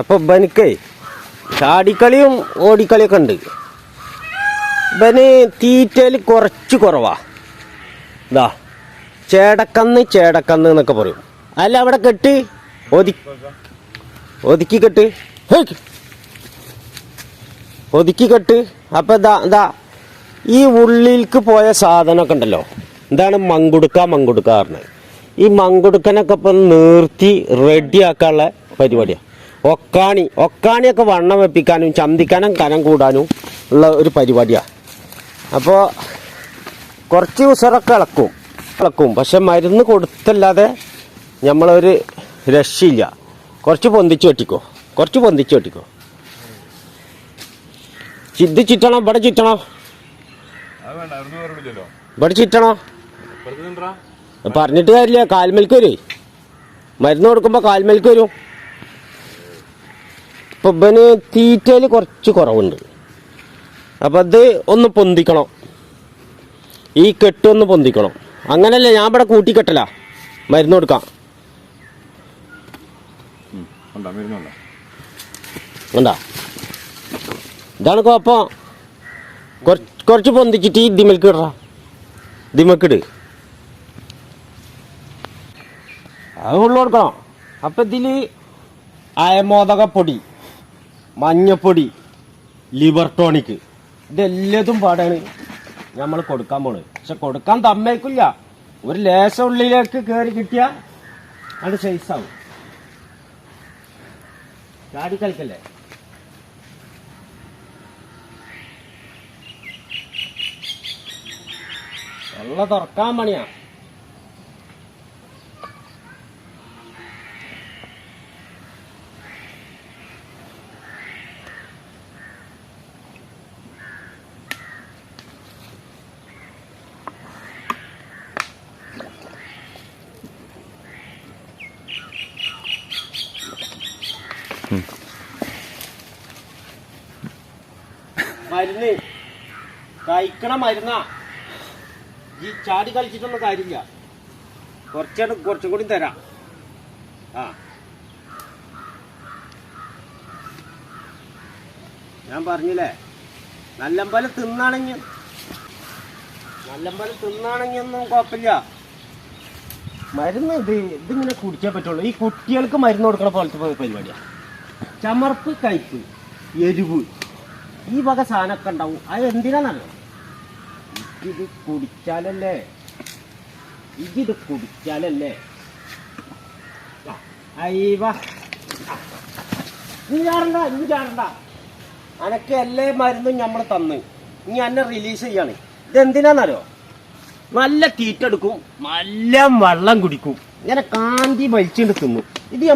അപ്പൊ ഇവനിക്കേ ചാടിക്കളിയും ഓടിക്കളിയൊക്കെ ഉണ്ട്. ഇവന് തീറ്റയിൽ കുറച്ച് കുറവാ. ഇതാ ചേടക്കന്ന് ചേടക്കന്ന് എന്നൊക്കെ പറയും. അല്ല അവിടെ കെട്ട്. ഒതി ഒതുക്കി കെട്ട്. ഒതുക്കി കെട്ട്. അപ്പൊ ഇതാ ഇതാ ഈ ഉള്ളിൽക്ക് പോയ സാധനമൊക്കെ ഉണ്ടല്ലോ. എന്താണ് മങ്കുടുക്ക മങ്കുടുക്ക പറഞ്ഞത്. ഈ മങ്കുടുക്കനൊക്കെ ഇപ്പം നിർത്തി റെഡിയാക്കാനുള്ള പരിപാടിയാണ് ഒക്കാണി. ഒക്കാണിയൊക്കെ വണ്ണം വെപ്പിക്കാനും ചന്തിക്കാനും കനം കൂടാനും ഉള്ള ഒരു പരിപാടിയാണ് അപ്പോൾ കുറച്ച് ദിവസമൊക്കെ ഇളക്കും. ഇളക്കും. പക്ഷെ മരുന്ന് കൊടുത്തല്ലാതെ നമ്മളൊരു രക്ഷയില്ല. കുറച്ച് പൊന്തിച്ച് വെട്ടിക്കോ. കുറച്ച് പൊന്തിച്ച് വെട്ടിക്കോ. ഇത് ചുറ്റണം. ഇവിടെ ചുറ്റണം. ഇവിടെ ചുറ്റണോ. പറഞ്ഞിട്ട് കാര്യമില്ല. കാൽമേൽക്ക് വരും. മരുന്ന് കൊടുക്കുമ്പോൾ കാൽമേൽക്ക് വരും. ഇവന് തീറ്റയിൽ കുറച്ച് കുറവുണ്ട്. അപ്പം അത് ഒന്ന് പൊന്തിക്കണം. ഈ കെട്ടൊന്ന് പൊന്തിക്കണം. അങ്ങനല്ലേ ഞാൻ ഇവിടെ കൂട്ടിക്കെട്ടല മരുന്ന് കൊടുക്കാം. ഉണ്ടാ ഇതാണ് കുഴപ്പം. കുറച്ച് പൊന്തിച്ചിട്ട് ഈ ദിമൽക്ക് ഇടറ. ദിമക്കിട് അത് ഉള്ളു കൊടുക്കണം. ഇതിൽ അയമോദക അയമോദകപ്പൊടി. മഞ്ഞപ്പൊടി ലിവർ ടോണിക് ഇതെല്ലതും പാടാണ്. നമ്മൾ കൊടുക്കാൻ പോണ്. പക്ഷെ കൊടുക്കാൻ തമ്മേക്കില്ല ഒരു ലേശം ഉള്ളിലേക്ക് കയറി കിട്ടിയ അത് സൈസാവും ചാടി കളിക്കല്ലേ? വെള്ള തുറക്കാൻ പണിയാ. മരുന്ന്. കഴിക്കണ മരുന്നാ. ഈ ചാടി കളിച്ചിട്ടൊന്നും കാര്യമില്ല. കുറച്ചാണ് കുറച്ചും കൂടി തരാം. ആ. ഞാൻ പറഞ്ഞില്ലേ നല്ലമ്പലം തിന്നാണെങ്കിൽ നല്ലമ്പലം തിന്നാണെങ്കിൽ ഒന്നും കുഴപ്പമില്ല. മരുന്ന് ഇത് ഇതിങ്ങനെ കുടിക്കാൻ പറ്റുള്ളൂ. ഈ കുട്ടികൾക്ക് മരുന്ന് കൊടുക്കണ പോലത്തെ പ- പരിപാടിയാ. ചമർപ്പ് കയ്പ് എരിവ്. ഈ വക സാധനമൊക്കെ ഉണ്ടാവും. അത് എന്തിനാണ് ഇത് കുടിച്ചാലല്ലേ? ഇതിത് കുടിച്ചാലല്ലേ? നീ ചാടണ്ട നീ ചാടണ്ട അനക്ക് എല്ലാ മരുന്നും നമ്മൾ തന്ന്. നീ എന്നെ റിലീസ് ചെയ്യാണ്. ഇതെന്തിനാന്നറിയോ നല്ല തീറ്റെടുക്കും നല്ല വെള്ളം കുടിക്കും. ഇങ്ങനെ കാന്തി വലിച്ചിട്ട് തിന്നും. ഇത്